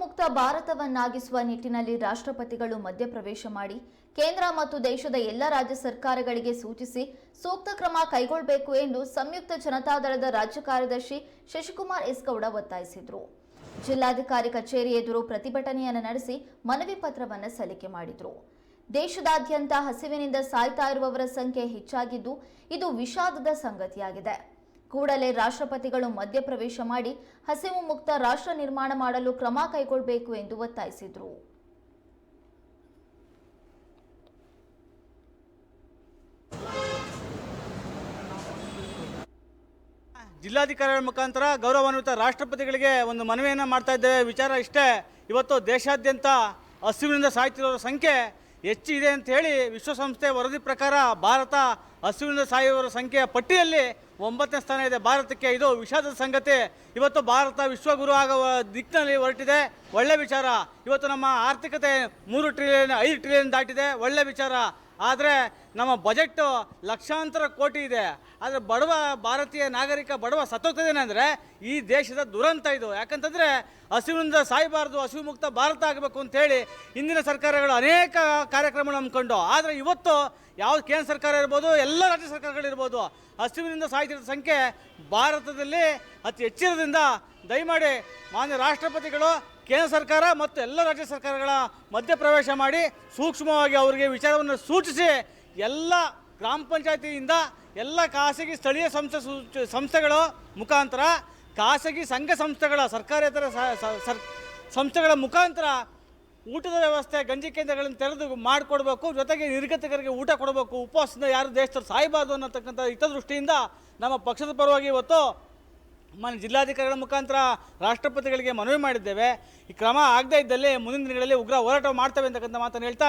ಮುಕ್ತ ಭಾರತವನ್ನಾಗಿಸುವ ನಿಟ್ಟಿನಲ್ಲಿ ರಾಷ್ಟ್ರಪತಿಗಳು ಮಧ್ಯಪ್ರವೇಶ ಮಾಡಿ ಕೇಂದ್ರ ಮತ್ತು ದೇಶದ ಎಲ್ಲ ರಾಜ್ಯ ಸರ್ಕಾರಗಳಿಗೆ ಸೂಚಿಸಿ ಸೂಕ್ತ ಕ್ರಮ ಕೈಗೊಳ್ಳಬೇಕು ಎಂದು ಸಂಯುಕ್ತ ಜನತಾದಳದ ರಾಜ್ಯ ಕಾರ್ಯದರ್ಶಿ ಶಶಿಕುಮಾರ್ ಎಸ್ಗೌಡ ಒತ್ತಾಯಿಸಿದರು. ಜಿಲ್ಲಾಧಿಕಾರಿ ಕಚೇರಿ ಎದುರು ಪ್ರತಿಭಟನೆಯನ್ನು ನಡೆಸಿ ಮನವಿ ಪತ್ರವನ್ನು ಸಲ್ಲಿಕೆ ಮಾಡಿದರು. ದೇಶದಾದ್ಯಂತ ಹಸಿವಿನಿಂದ ಸಾಯ್ತಾ ಇರುವವರ ಸಂಖ್ಯೆ ಹೆಚ್ಚಾಗಿದ್ದು ಇದು ವಿಷಾದದ ಸಂಗತಿಯಾಗಿದೆ. ಕೂಡಲೇ ರಾಷ್ಟ್ರಪತಿಗಳು ಮಧ್ಯಪ್ರವೇಶ ಮಾಡಿ ಹಸಿವು ಮುಕ್ತ ರಾಷ್ಟ್ರ ನಿರ್ಮಾಣ ಮಾಡಲು ಕ್ರಮ ಕೈಗೊಳ್ಳಬೇಕು ಎಂದು ಒತ್ತಾಯಿಸಿದರು. ಜಿಲ್ಲಾಧಿಕಾರಿಗಳ ಮುಖಾಂತರ ಗೌರವಾನ್ವಿತ ರಾಷ್ಟ್ರಪತಿಗಳಿಗೆ ಒಂದು ಮನವಿಯನ್ನು ಮಾಡ್ತಾ ಇದ್ದೇವೆ. ವಿಚಾರ ಇಷ್ಟೇ. ಇವತ್ತು ದೇಶಾದ್ಯಂತ ಹಸಿವಿನಿಂದ ಸಾಯ್ತಿರೋರ ಸಂಖ್ಯೆ ಹೆಚ್ಚಿದೆ ಅಂತ ಹೇಳಿ ವಿಶ್ವಸಂಸ್ಥೆ ವರದಿ ಪ್ರಕಾರ ಭಾರತ ಹಸುವಿನ ಸಾಯುವವರ ಸಂಖ್ಯೆಯ ಪಟ್ಟಿಯಲ್ಲಿ ಒಂಬತ್ತನೇ ಸ್ಥಾನ ಇದೆ. ಭಾರತಕ್ಕೆ ಇದು ವಿಷಾದದ ಸಂಗತಿ. ಇವತ್ತು ಭಾರತ ವಿಶ್ವಗುರು ಆಗುವ ದಿಕ್ಕಿನಲ್ಲಿ ಹೊರಟಿದೆ. ಒಳ್ಳೆ ವಿಚಾರ. ಇವತ್ತು ನಮ್ಮ ಆರ್ಥಿಕತೆ ಮೂರು ಟ್ರಿಲಿಯನ್ ಐದು ಟ್ರಿಲಿಯನ್ ದಾಟಿದೆ. ಒಳ್ಳೆ ವಿಚಾರ. ಆದರೆ ನಮ್ಮ ಬಜೆಟ್ ಲಕ್ಷಾಂತರ ಕೋಟಿ ಇದೆ. ಆದರೆ ಬಡವ ಭಾರತೀಯ ನಾಗರಿಕ, ಬಡವ ಸತ್ತೋಗ್ತದೇನೆಂದರೆ ಈ ದೇಶದ ದುರಂತ ಇದು. ಯಾಕಂತಂದರೆ ಹಸಿವಿನಿಂದ ಸಾಯಬಾರ್ದು ಹಸಿವು ಮುಕ್ತ ಭಾರತ ಆಗಬೇಕು ಅಂತೇಳಿ ಹಿಂದಿನ ಸರ್ಕಾರಗಳು ಅನೇಕ ಕಾರ್ಯಕ್ರಮಗಳು ಹಮ್ಮಿಕೊಂಡು, ಆದರೆ ಇವತ್ತು ಯಾವ ಕೇಂದ್ರ ಸರ್ಕಾರ ಇರ್ಬೋದು, ಎಲ್ಲ ರಾಜ್ಯ ಸರ್ಕಾರಗಳಿರ್ಬೋದು ಹಸಿವಿನಿಂದ ಸಾಯ್ತಿರೋ ಸಂಖ್ಯೆ ಭಾರತದಲ್ಲಿ ಅತಿ ಹೆಚ್ಚಿರೋದ್ರಿಂದ ದಯಮಾಡಿ ಮಾನ್ಯ ರಾಷ್ಟ್ರಪತಿಗಳು ಕೇಂದ್ರ ಸರ್ಕಾರ ಮತ್ತು ಎಲ್ಲ ರಾಜ್ಯ ಸರ್ಕಾರಗಳ ಮಧ್ಯಪ್ರವೇಶ ಮಾಡಿ ಸೂಕ್ಷ್ಮವಾಗಿ ಅವರಿಗೆ ವಿಚಾರವನ್ನು ಸೂಚಿಸಿ ಎಲ್ಲ ಗ್ರಾಮ ಪಂಚಾಯತಿಯಿಂದ ಎಲ್ಲ ಖಾಸಗಿ ಸ್ಥಳೀಯ ಸಂಸ್ಥೆ ಸಂಸ್ಥೆಗಳ ಮುಖಾಂತರ, ಖಾಸಗಿ ಸಂಘ ಸಂಸ್ಥೆಗಳ ಸರ್ಕಾರೇತರ ಸಂಸ್ಥೆಗಳ ಮುಖಾಂತರ ಊಟದ ವ್ಯವಸ್ಥೆ, ಗಂಜಿ ಕೇಂದ್ರಗಳನ್ನು ತೆರೆದು ಮಾಡಿಕೊಡ್ಬೇಕು, ಜೊತೆಗೆ ನಿರ್ಗತಿಕರಿಗೆ ಊಟ ಕೊಡಬೇಕು. ಉಪವಾಸದಿಂದ ಯಾರು ದೇಶದಲ್ಲಿ ಸಾಯಬಾರ್ದು ಅನ್ನತಕ್ಕಂಥ ಹಿತದೃಷ್ಟಿಯಿಂದ ನಮ್ಮ ಪಕ್ಷದ ಪರವಾಗಿ ಇವತ್ತು ಮಾನ್ಯ ಜಿಲ್ಲಾಧಿಕಾರಿಗಳ ಮುಖಾಂತರ ರಾಷ್ಟ್ರಪತಿಗಳಿಗೆ ಮನವಿ ಮಾಡಿದ್ದೇವೆ. ಈ ಕ್ರಮ ಆಗದೇ ಇದ್ದಲ್ಲಿ ಮುಂದಿನ ದಿನಗಳಲ್ಲಿ ಉಗ್ರ ಹೋರಾಟ ಮಾಡ್ತೇವೆ ಅಂತಕ್ಕಂಥ ಮಾತನ್ನು ಹೇಳ್ತಾ